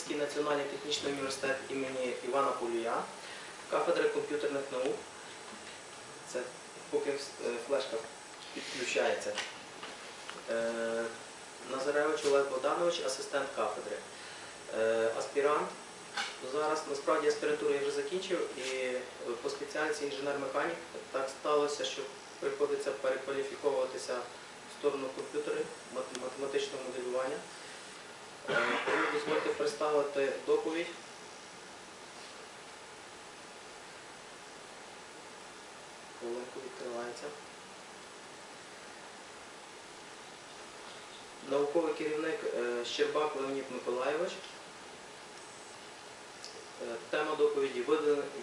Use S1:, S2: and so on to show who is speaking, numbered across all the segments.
S1: Хмельницький національний технічний університет імені Івана Полія, кафедра комп'ютерних наук. Це поки е, флешка підключається. Е, Назаревич Олег Богданович, асистент кафедри. Е, Аспірант. Зараз насправді аспірантуру я вже закінчив і по спеціальності інженер-механік так сталося, що приходиться перекваліфіковуватися в сторону комп'ютерів, математичного моделювання. Е, Тому дозвольте представити доповідь. Хвилинку відкривається. Науковий керівник е, Щербак Леонід Миколайович. Е, Тема доповіді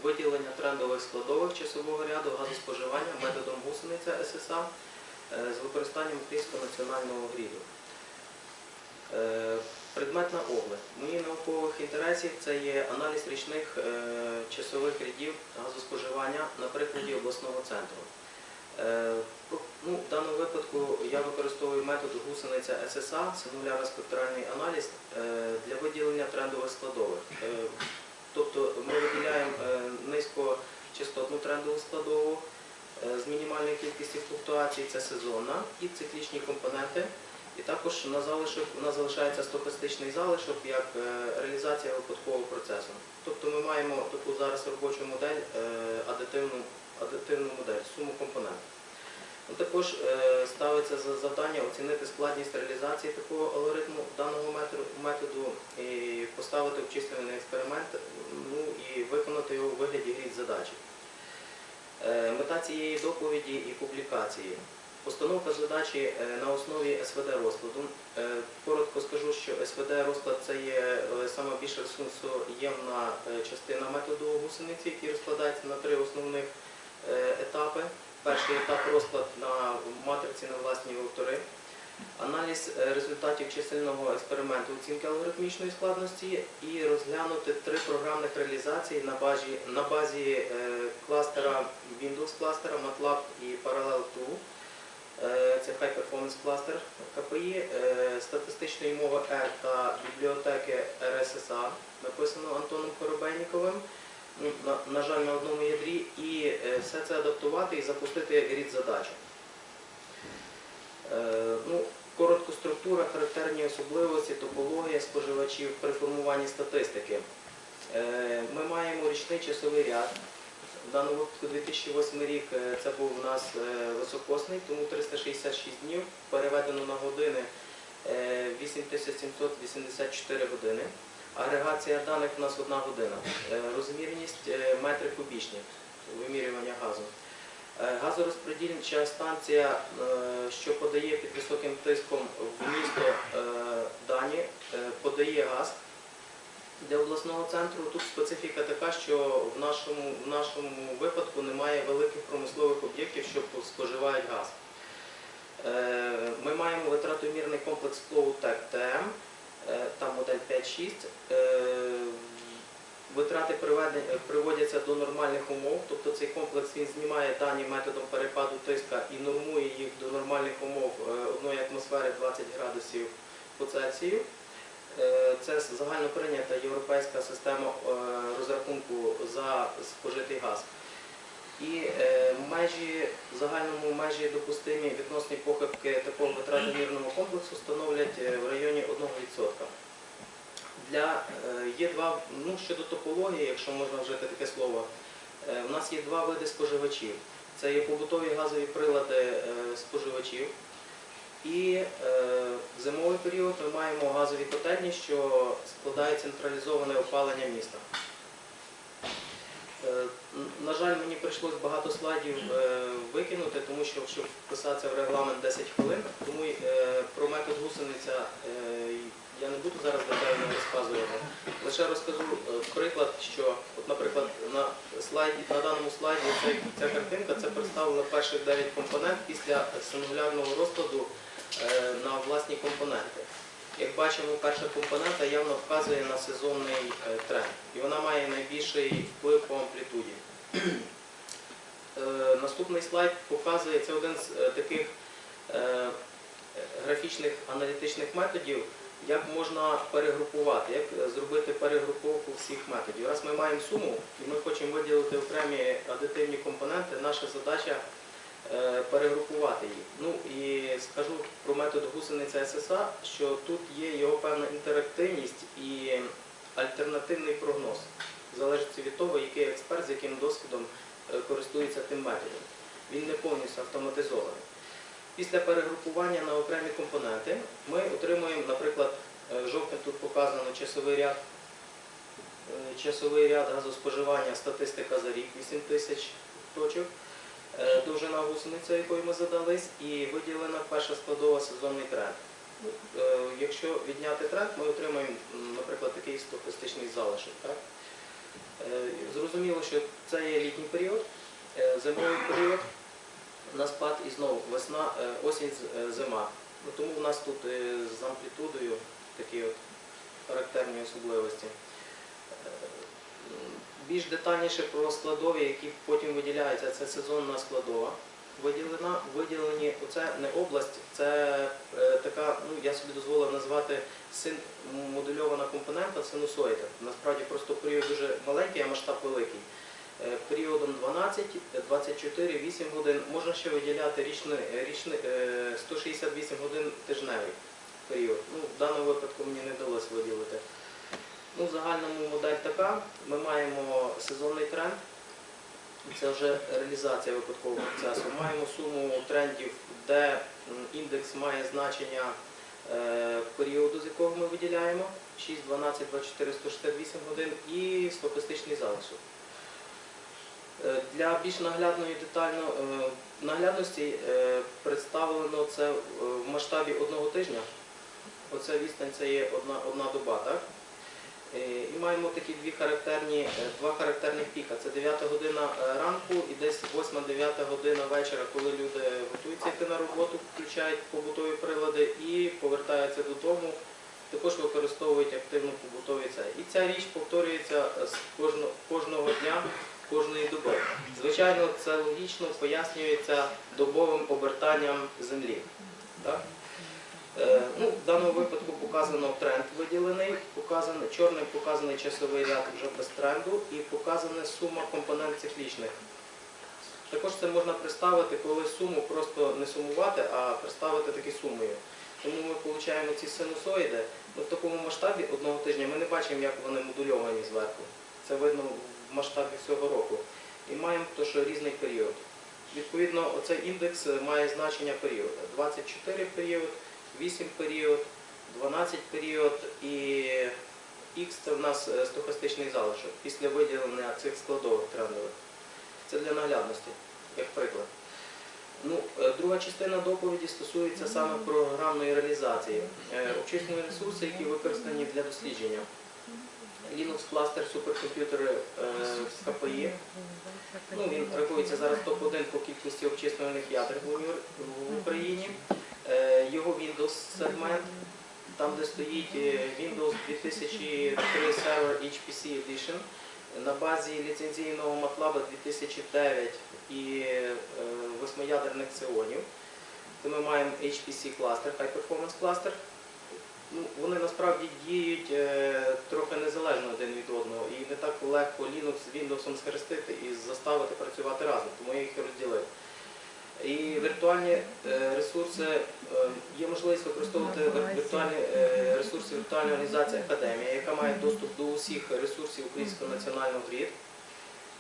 S1: «Виділення- трендових складових часового ряду газоспоживання методом гусениця ССА з використанням Київського національного гріду. Предметна область. Мої наукових інтересів це є аналіз річних е, часових рядів газоспоживання на прикладі обласного центру. Е, ну, в даному випадку я використовую метод гусениця ССА, сингулярно-спектральний аналіз е, для виділення трендових складових. Тобто ми виділяємо низькочастотну трендову складову з мінімальною кількістю флуктуацій, це сезонна, і циклічні компоненти. І також на залишок у нас залишається стохастичний залишок як е, реалізація випадкового процесу. Тобто ми маємо таку зараз робочу модель, е, адитивну, адитивну модель, суму компонентів. Ну, Також е, ставиться за завдання оцінити складність реалізації такого алгоритму даного методу, і поставити обчислювальний експеримент ну, і виконати його у вигляді грід задачі. Мета цієї доповіді і публікації. Постановка задачі е, на основі СВД розкладу. Е, Коротко скажу, що СВД розклад це є е, сама більш ресурсоємна частина методу гусениці, який розкладається на три основних етапи. Перший етап розклад на матриці на власні вектори. Аналіз результатів чисельного експерименту оцінки алгоритмічної складності і розглянути три програмних реалізації на базі, на базі кластера Windows кластера, MATLAB і Parallel 2. Е, Це High Performance Cluster КПІ, е, статистичної мови R та бібліотеки RSSA, написано Антоном Коробейніковим. Ну, на, жаль, на одному ядрі, і е, все це адаптувати і запустити рід задачі. Ну, коротко структура, характерні особливості, топологія споживачів при формуванні статистики. Ми маємо річний часовий ряд. В даному випадку 2008 рік е, це був у нас е, високосний, тому 366 днів, переведено на години е, 8784 години. Агрегація даних у нас одна година. Е, Розмірність е, метри кубічні вимірювання газу. Е, Газорозподільча станція, е, що подає під високим тиском в місто е, дані, е, подає газ для обласного центру. Тут специфіка така, що в нашому, в нашому випадку немає великих промислових об'єктів, що споживають газ. Е, Ми маємо витратомірний комплекс Flowtech TM, е, там модель 5.6. Е, Витрати приводяться до нормальних умов, тобто цей комплекс він знімає дані методом перепаду тиска і нормує їх до нормальних умов е, одної атмосфери 20 градусів по Цельсію. Е, Це загально прийнята європейська система е, розрахунку за спожитий газ. І е, межі, в загальному межі допустимі відносні похибки такого витратомірного комплексу становлять в районі 1%. Для, є два, ну, щодо топології, якщо можна вжити таке слово, у нас є два види споживачів. Це є побутові газові прилади споживачів. І е, в зимовий період ми маємо газові котельні, що складає централізоване опалення міста. Е, На жаль, мені прийшлось багато слайдів е, викинути, тому що щоб вписатися в регламент 10 хвилин, тому е, про метод гусениця я не буду зараз детально розказувати. Лише розкажу е, приклад, що, от, наприклад, на слайді, на даному слайді цей- ця картинка це представлено перших 9 компонент після сингулярного розкладу е, на власні компоненти. Як бачимо, перша компонента явно вказує на сезонний е, тренд, і вона має найбільший вплив по амплітуді. Е, Наступний слайд показує, це один з е, таких е, графічних аналітичних методів, як можна перегрупувати, як зробити перегруповку всіх методів. Раз ми маємо суму і ми хочемо виділити окремі адитивні компоненти, наша задача е, перегрупувати їх. Ну і скажу про метод гусениця ССА, що тут є його певна інтерактивність і альтернативний прогноз. Залежить від того, який експерт з яким досвідом е, користується тим методом. Він не повністю автоматизований. Після перегрупування на окремі компоненти ми отримуємо, наприклад, е, жовтим тут показано часовий ряд, е, часовий ряд газоспоживання, статистика за рік 8 тисяч точок, е, довжина гусениця, якою ми задались, і виділена перша складова сезонний тренд. Ну, Якщо відняти тренд, ми отримаємо, наприклад, такий стохастичний залишок. Так? Зрозуміло, що це є літній період, зимовий період, на спад і знову весна, е, осінь, е, зима. Ну, тому у нас тут е, з амплітудою такі от характерні особливості. Більш детальніше про складові, які потім виділяються, це сезонна складова. Виділена, виділені, оце не область, це така, ну я собі дозволив назвати син, модульована компонента синусоїда. Насправді просто період дуже маленький, а масштаб великий. Е, Періодом 12, 24, 8 годин можна ще виділяти річний, річний, е, 168 годин тижневий період. Ну, в даному випадку мені не вдалося виділити. Ну, в загальному модель така. Ми маємо сезонний тренд. Це вже реалізація випадкового процесу. Маємо суму трендів, де індекс має значення е, періоду, з якого ми виділяємо 6, 12, 24, 168 годин і стохастичний залишок. Е, Для більш наглядної детально е, наглядності е, представлено це в масштабі одного тижня. Оця відстань це є одна, одна доба, так? І маємо такі дві характерні, два характерних піка. Це 9 година ранку і десь 8-9 година вечора, коли люди готуються йти на роботу, включають побутові прилади і повертаються додому. Також використовують активно побутові це. І ця річ повторюється з кожного дня, кожної доби. Звичайно, це логічно пояснюється добовим обертанням землі. Так? Е, Ну, в даному випадку показано тренд виділений, показано, чорним показаний часовий ряд вже без тренду і показана сума компонент циклічних. Також це можна представити, коли суму просто не сумувати, а представити таки сумою. Тому ми отримуємо ці синусоїди. Ну, в такому масштабі одного тижня ми не бачимо, як вони модульовані зверху. Це видно в масштабі всього року. І маємо то, що різний період. Відповідно, оцей індекс має значення періоду. 24 період, 8 період, 12 період і Х це в нас е, стохастичний залишок після виділення цих складових трендових. Це для наглядності, як приклад. Ну, е, друга частина доповіді стосується саме програмної реалізації. Е, Обчислені ресурси, які використані для дослідження. Linux кластер суперкомп'ютери е, з КПІ. Ну, він рахується зараз топ-1 по кількості обчислюваних ядер в Україні. Е, Його Windows сегмент, там де стоїть е, Windows 2003 Server HPC Edition на базі ліцензійного MATLAB 2009 і восьмиядерних Xeonів. Ми маємо HPC кластер, High Performance кластер. Ну, вони насправді діють е, трохи незалежно один від одного і не так легко Linux з Windows схрестити і заставити працювати разом, тому я їх і розділив. І віртуальні е, ресурси, е, є можливість використовувати віртуальні е, ресурси віртуальної організації Академія, яка має доступ до усіх ресурсів Українського національного грід.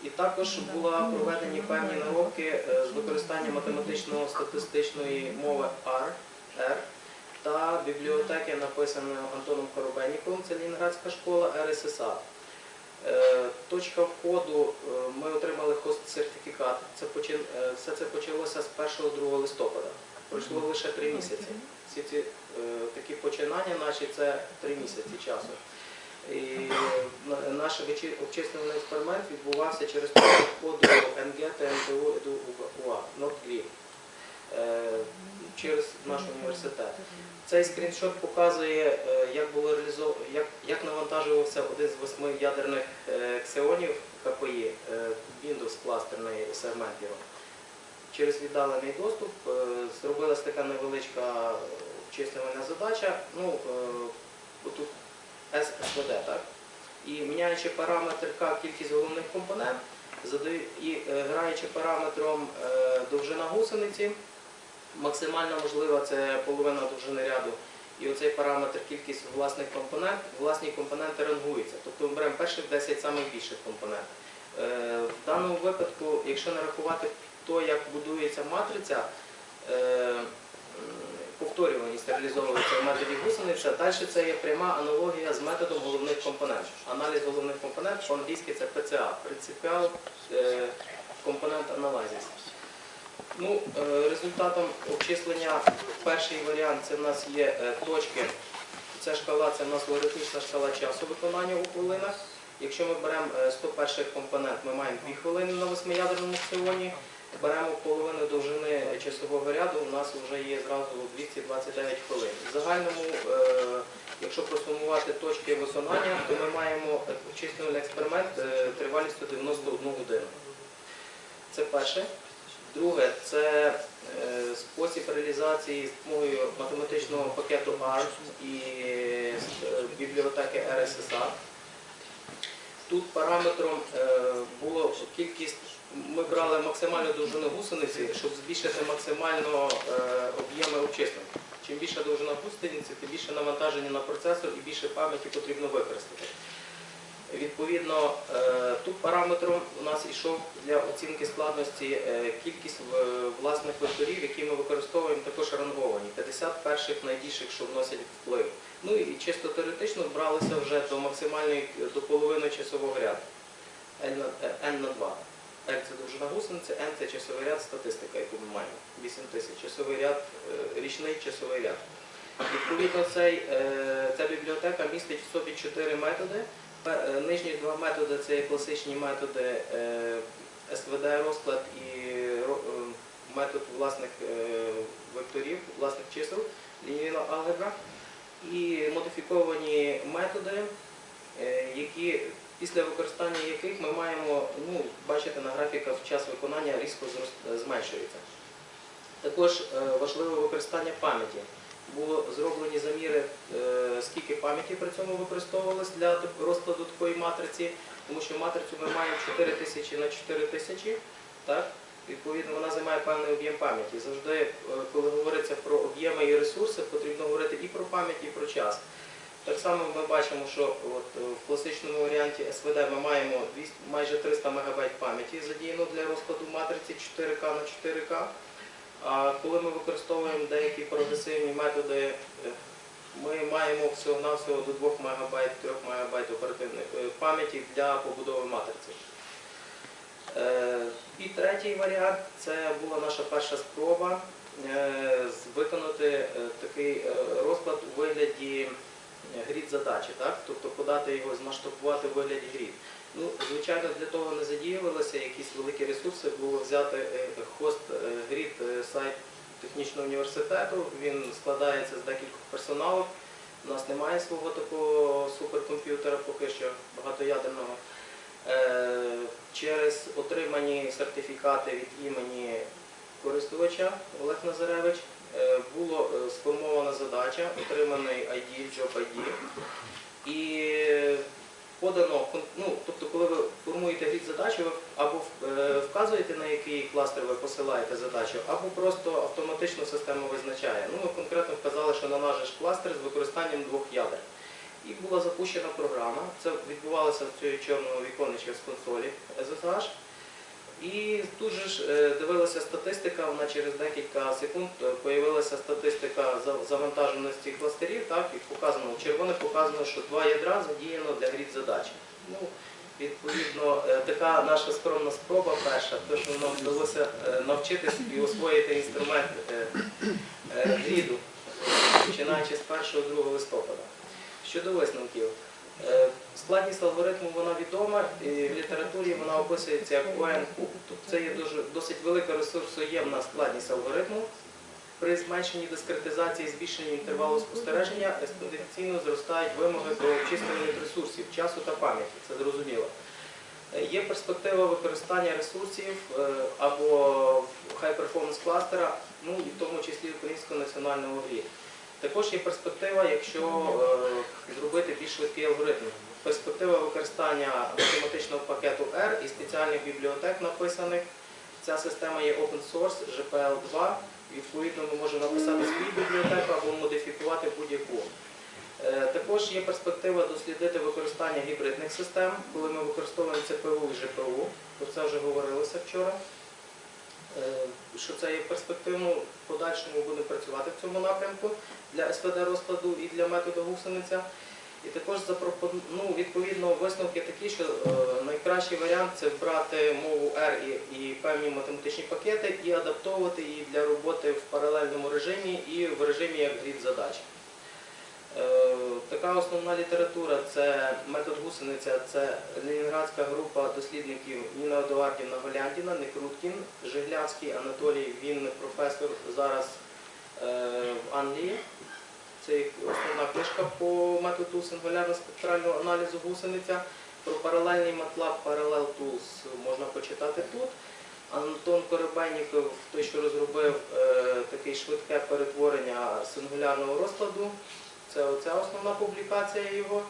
S1: І також була проведені певні наробки з використанням математично-статистичної мови R, R та бібліотеки, написаної Антоном Коробенніковим, це Лінградська школа РССА. Е, Точка входу е, ми отримали хост-сертифікат. Е, Все це почалося з 1-2 листопада. Пройшло лише три місяці. Всі ці такі починання наші це три місяці часу. І наш обчислювальний експеримент відбувався через точку входу НГ та НТУ УА, Нордгрів, через наш університет. Цей скріншот показує, е, як було реалізовано, як, як навантажувався один з восьми ядерних е, ксеонів КПІ, е, Windows кластерний сегмент його. Через віддалений доступ е, зробилась така невеличка обчислювальна задача. Ну, е, отут ССВД, так? І міняючи параметр К кількість головних компонент, і е, граючи параметром е, довжина гусениці, максимально можлива це половина довжини ряду. І оцей параметр кількість власних компонент, власні компоненти рангуються. Тобто ми беремо перших 10 самих більших компонент. Е, В даному випадку, якщо не рахувати то, як будується матриця, е, повторюваність реалізовується в методі гусениця, далі це є пряма аналогія з методом головних компонентів. Аналіз головних компонентів по-англійськи це Principal е, Component Analysis. Ну, е, результатом обчислення перший варіант це в нас є е, точки. Ця шкала це в нас логарифмічна шкала часу виконання у хвилинах. Якщо ми беремо е, 100 компонент, ми маємо 2 хвилини на восьмиядерному фсіоні. Беремо половину довжини часового ряду, у нас вже є зразу 229 хвилин. В загальному, е, якщо просумувати точки виконання, то ми маємо обчислювальний експеримент е, тривалістю 91 годину. Це перше. Друге, це е, спосіб реалізації з допомогою математичного пакету R і е, бібліотеки RSSA. Тут параметром е, було кількість, ми брали максимальну довжину гусениці, щоб збільшити максимально об'єми обчислень. Чим більша довжина гусениці, тим більше навантаження на процесор і більше пам'яті потрібно використати. Відповідно, е, тут параметром у нас йшов для оцінки складності е, кількість власних векторів, які ми використовуємо також ранговані. 50 перших найбільших, що вносять вплив. Ну і чисто теоретично бралися вже до максимальної, до половини часового ряду. N на, е, N на 2. N це довжина гусениці, N це часовий ряд, статистика, яку ми маємо. 8 тисяч. Часовий ряд, е, річний часовий ряд. Відповідно, цей, ця бібліотека містить в собі чотири методи. Е, Нижні два методи це класичні методи е, СВД розклад і е, метод власних векторів, власних чисел, лінійна алгебра. І модифіковані методи, які, після використання яких ми маємо ну, бачити на графіках час виконання різко зменшується. Також важливе використання пам'яті. Було зроблені заміри, е, скільки пам'яті при цьому використовувалось для розкладу такої матриці, тому що матрицю ми маємо 4000 на 4000, так? Відповідно, вона займає певний об'єм пам'яті. Завжди, е, коли говориться про об'єми і ресурси, потрібно говорити і про пам'ять, і про час. Так само ми бачимо, що от е, в класичному варіанті СВД ми маємо 200 майже 300 МБ пам'яті задіяно для розкладу матриці 4К на 4К. А коли ми використовуємо деякі прогресивні методи, е, ми маємо всього-навсього до 2 МБ, 3 МБ оперативної е, пам'яті для побудови матриці. Е, І третій варіант це була наша перша спроба виконати такий розклад у вигляді грід задачі, тобто подати його, змасштабувати у вигляді грід. Ну, звичайно, для того не задіювалися якісь великі ресурси, було взяти е, хост е, грід е, сайт технічного університету. Він складається з декількох персоналів. У нас немає свого такого суперкомп'ютера поки що багатоядерного. Через отримані сертифікати від імені користувача Олег Назаревич було сформована задача, отриманий ID, Job ID. І подано, ну, тобто, коли ви формуєте грід задачі, ви або е, вказуєте, на який кластер ви посилаєте задачу, або просто автоматично система визначає. Ну, ми конкретно вказали, що на наш кластер з використанням двох ядер. І була запущена програма. Це відбувалося в цьому чорному віконечку з консолі SSH. І тут же ж е, дивилася статистика, вона через декілька секунд е, появилася статистика завантаженості кластерів, так, і показано, червоне показано, що два ядра задіяно для грід задачі. Ну, відповідно, е, така наша скромна спроба перша, те, що нам вдалося е, навчитись і освоїти інструмент е, е, гріду, починаючи з 1-2 листопада. Щодо висновків, е, складність алгоритму вона відома, і в літературі вона описується як ОН куб. Тобто це є дуже, досить велика ресурсоємна складність алгоритму. При зменшенні дискретизації і збільшенні інтервалу спостереження експоненційно зростають вимоги до обчислюваних ресурсів, часу та пам'яті, це зрозуміло. Е, Є перспектива використання ресурсів е, або high performance кластера, ну і в тому числі Українського національного грі. Також є перспектива, якщо е, зробити більш швидкий алгоритм. Перспектива використання математичного пакету R і спеціальних бібліотек написаних. Ця система є open source, GPL2. Відповідно, ми можемо написати свою бібліотеку або модифікувати будь-яку. Е, Також є перспектива дослідити використання гібридних систем, коли ми використовуємо ЦПУ і ЖПУ. Про це вже говорилося вчора. Е, Що це є перспективно, в подальшому будемо працювати в цьому напрямку для СПД розкладу і для методу гусениця. І також ну, відповідно висновки такі, що е, найкращий варіант це брати мову R і, і певні математичні пакети і адаптовувати її для роботи в паралельному режимі і в режимі як грід задач. Е, Така основна література це метод гусениця, це Ленінградська група дослідників Ніна Едуардівна Голяндіна, Некруткін, Жиглянський Анатолій, він професор зараз е, в Англії. Це їх основна книжка по методу сингулярно-спектрального аналізу гусениця. Про паралельний MATLAB Parallel Tools можна почитати тут. Антон Коробейніков, той, що розробив е, таке швидке перетворення сингулярного розкладу. Це оця основна публікація його.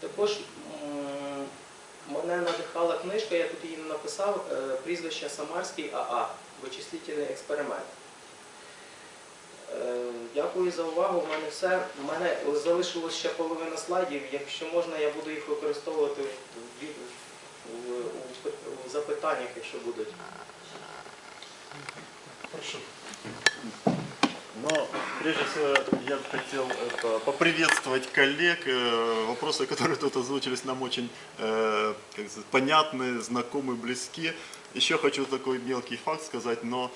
S1: Також мене надихала книжка, я тут її не написав, е, прізвище Самарський АА, вичислительний експеримент. Е, Дякую за увагу. У мене все. У мене залишилось ще половина слайдів. Якщо можна, я буду їх використовувати в, в, запитаннях, якщо будуть.
S2: Прошу. Но прежде всего я хотел это, поприветствовать коллег. Э, Вопросы, которые тут озвучились, нам очень э, как сказать, понятны, знакомы, близки. Еще хочу такой мелкий факт сказать, но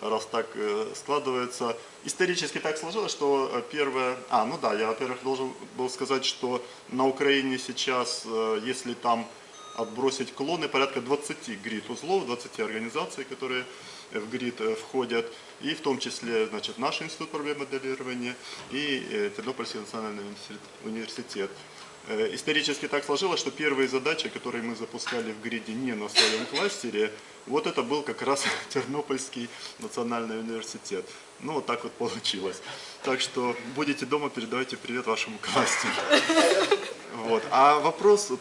S2: раз так э, складывается. Исторически так сложилось, что первое... А, ну да, я, во-первых, должен был сказать, что на Украине сейчас, если там отбросить клоны, порядка 20 грид-узлов, 20 организаций, которые в ГРИД э, входят, и в том числе значит, наш институт проблем моделирования и э, Тернопольский национальный университет-. Э, Исторически так сложилось, что первые задачи, которые мы запускали в ГРИДе не на своем кластере, вот это был как раз Тернопольский национальный университет. Ну, вот так вот получилось. Так что будете дома, передавайте привет вашему кластеру. Вот. А вопрос,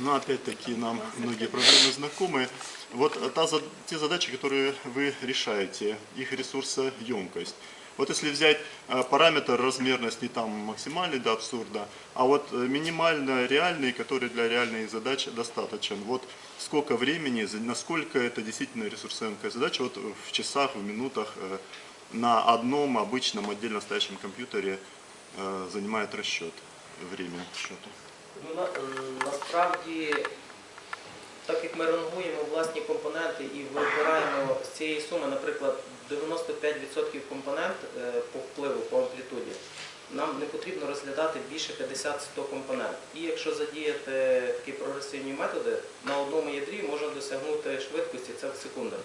S2: ну, опять-таки, нам многие проблемы знакомы. Вот э, та, те задачи, которые вы решаете, их ресурсоемкость. Вот если взять э, параметр размерности там максимальный до абсурда, а вот э, минимально реальный, который для реальных задач достаточен. Вот сколько времени, насколько это действительно ресурсоемкая задача, вот в часах, в минутах на одном обычном отдельно стоящем компьютере занимает расчет, время счета.
S1: Ну, на, насправді, так як ми рангуємо власні компоненти і вибираємо з цієї суми, наприклад, 95% компонент е, по впливу, по амплітуді, нам не потрібно розглядати більше 50-100 компонент. І якщо задіяти такі прогресивні методи, на одному ядрі можна досягнути швидкості це в секундах.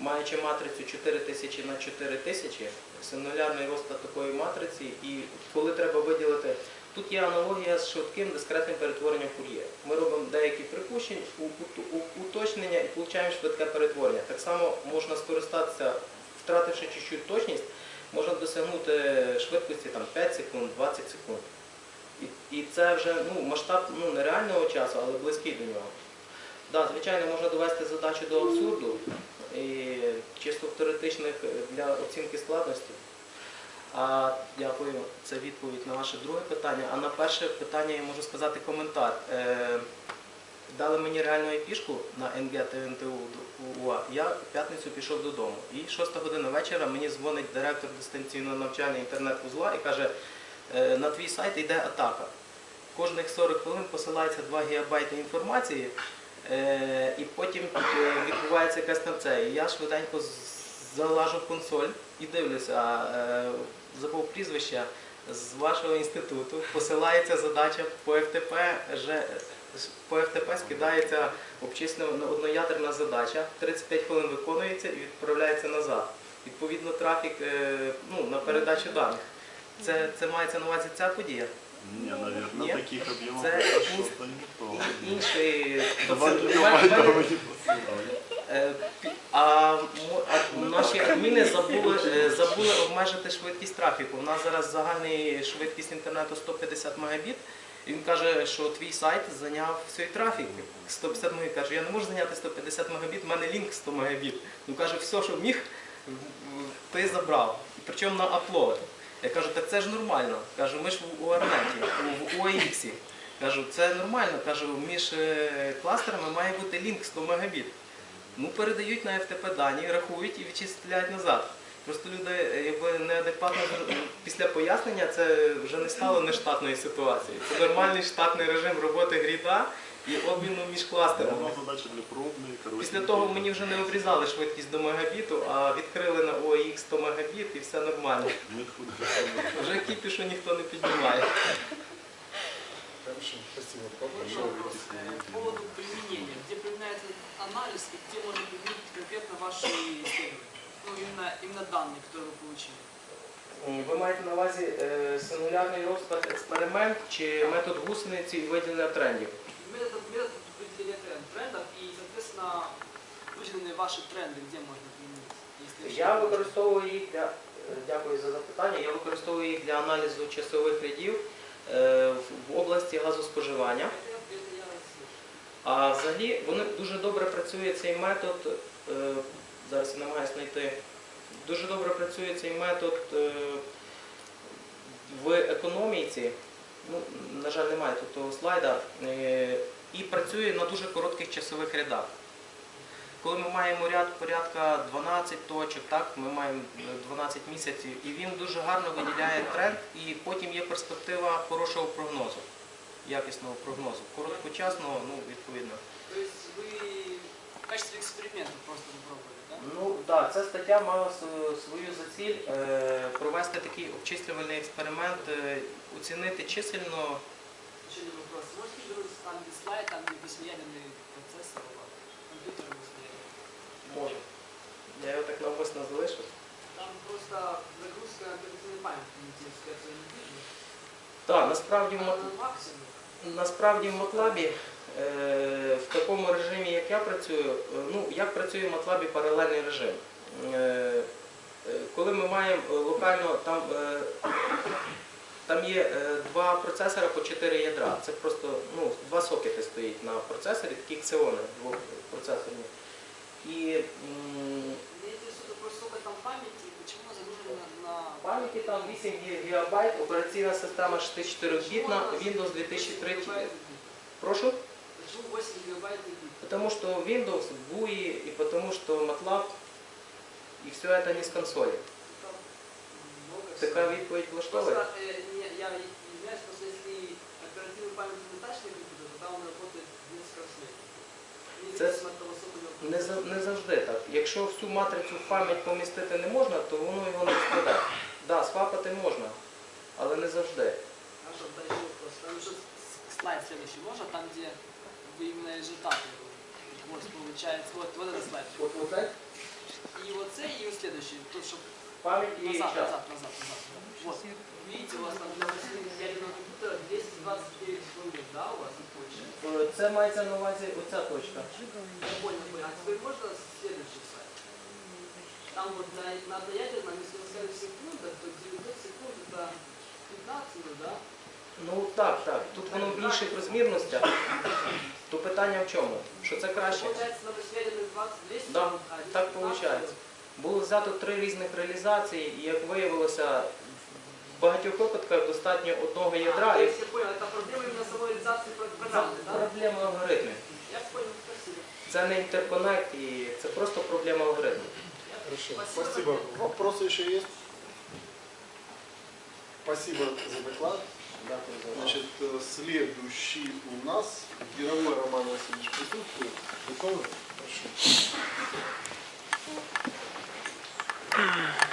S1: Маючи матрицю 4000 на 4000, сингулярний розклад такої матриці, і коли треба виділити Тут є аналогія з швидким дискретним перетворенням фур'є. Ми робимо деякі припущення, уточнення і отримуємо швидке перетворення. Так само можна скористатися, втративши чуть-чуть точність, можна досягнути швидкості там, 5 секунд, 20 секунд. І, і це вже ну, масштаб ну, не реального часу, але близький до нього. Да, звичайно, можна довести задачу до абсурду і чисто в теоретичних для оцінки складності. А, дякую, це відповідь на ваше друге питання. А на перше питання я можу сказати коментар. Е, дали мені реальну епішку на НГ. Я в п'ятницю пішов додому. І 6 година вечора мені дзвонить директор дистанційного навчання інтернет-вузла і каже, «Е, на твій сайт йде атака. Кожних 40 хвилин посилається 2 гігабайти інформації, е, і потім е, відбувається якась там це. І я швиденько залажу в консоль і дивлюся, е, забув прізвище з вашого інституту, посилається задача по ФТП, по ФТП скидається обчислена одноядерна задача, 35 хвилин виконується і відправляється назад. Відповідно, трафік е, ну, на передачу даних. Це, це мається на увазі ця подія.
S2: Не, наверное,
S1: Нет.
S2: таких объемов
S1: Це Інший А, наші адміни забули, е, забули обмежити швидкість трафіку. У нас зараз загальний швидкість інтернету 150 Мбіт. Він каже, що твій сайт зайняв всій трафік 150 Мбіт. Каже, я не можу зайняти 150 Мбіт, в мене лінк 100 Мбіт. Ну каже, все, що міг, ти забрав. Причому на аплод. Я кажу, так це ж нормально. Кажу, ми ж в Уарнеті, в OAX. Кажу, це нормально. Кажу, між е, кластерами має бути лінк 100 Мбіт. Ну, передають на FTP дані, рахують і відчисляють назад. Просто люди е, якби неадекватно після пояснення це вже не стало нештатною ситуацією. Це нормальний штатний режим роботи гріда і обміну між кластерами. Після того мені вже не обрізали швидкість до мегабіту, а відкрили на OAX 100 мегабіт і все нормально. Вже кіпішу ніхто не піднімає.
S3: Хорошо, спасибо.
S4: Вот
S3: Попрошу.
S4: вопрос э, по поводу применения. Где применяется анализ и где можно применить конкретно ваши исследования? Ну, именно, именно данные, которые вы получили.
S1: М, Ви маєте на увазі е, сингулярний розклад експеримент чи метод гусениці і виділення трендів?
S4: Метод, метод определения тренд- трендов и, соответственно, выделенные ваши тренды, где можно применить? Если
S1: Я використовую їх для е, дякую за запитання. Я використовую їх для аналізу часових рядів е, в- в області газоспоживання.
S4: Это, это я слышу.
S1: А взагалі вони дуже добре працює цей метод. е, Зараз я намагаюся знайти. Дуже добре працює цей метод е, в економіці. Ну, на жаль, немає тут того слайда. Е, І працює на дуже коротких часових рядах. Коли ми маємо ряд порядка 12 точок, так, ми маємо е, 12 місяців, і він дуже гарно виділяє тренд, і потім є перспектива хорошого прогнозу, якісного прогнозу. Короткочасного, ну, відповідно.
S4: То есть вы в качестве эксперимента просто попробовали, да?
S1: Ну так, ця стаття мала с- свою за ціль е, провести такий обчислювальний експеримент, е, оцінити чисельно.
S4: Еще один вопрос. Можете вернуться там, где слайд, там, где восьмиядерный процессор, у вас, компьютер восьмиядерный?
S1: Може. Я його так навмисно залишив.
S4: Там просто загрузка оперативной памяти не те, не вижу.
S1: Так, насправді в насправді в MATLAB е, в такому режимі, як я працюю, е, ну як працює в MATLAB паралельний режим. Е, е, коли ми маємо е, локально там. Там є два процесори по 4 ядра. Це просто ну, два сокети стоїть на процесорі, такі ксіони двопроцесорні. І м,
S4: Мне интересует вопрос, сколько там памяти и почему загружено на... на...
S1: пам'яті там 8 ГБ, операційна система 64-бітна, Windows 2003. Прошу?
S4: Почему 8 гигабайт и бит?
S1: Потому что Windows, GUI и потому что MATLAB и все это не с консоли.
S4: Там много
S1: Така
S4: всего.
S1: відповідь
S4: Просто
S1: влаштовує?
S4: э, не, я медленнее. Независимо от того, сколько у него
S1: Не, за- не завжди так. Якщо всю матрицю в пам'ять помістити не можна, то воно його не розкладе. Так, да, свапати можна, але не завжди.
S4: Хорошо, да, еще вопрос. Там уже с- слайд следующий можно, там где вы именно результаты. Вот получается, вот, вот этот слайд.
S1: От оце
S4: И вот це, и вот следующий, тут, чтобы
S1: пам'ять і
S4: назад,
S1: час.
S4: назад, назад, назад. Вот. Видите, у вас там для 8 ядерного компьютера 229 секунд, да, у вас и больше?
S1: Е, Це мається на увазі оця точка.
S4: Я понял, понял. А теперь можно следующий слайд? Там вот на, на одноядерном, если вы сказали в секундах, то 900 секунд это 15 минут, да?
S1: Ну так, так. Тут воно в більших розмірностях. То питання в чому? Що це краще?
S4: Получается на восьмиядерных 20 200
S1: Да,
S4: секунд, а здесь
S1: так
S4: 15
S1: виходить.
S4: минут.
S1: Було взято три різних реалізації, і як виявилося, в багатьох випадках достатньо одного
S4: А,
S1: ядра
S4: то
S1: і
S4: есть я понял, это проблема именно самой реализации про-
S1: це
S4: программы, да?
S1: проблема алгоритмів.
S4: Я понял, спасибо.
S1: Це не інтерконект і це просто проблема алгоритмів.
S3: Хорошо,
S4: Спасибо.
S3: спасибо. Вопросы еще есть? Спасибо за доклад.
S1: Дякую за увагу.
S3: Значит, э, следующий у нас Яровой Роман Васильевич присутствует. Готовы? Хорошо.
S5: Я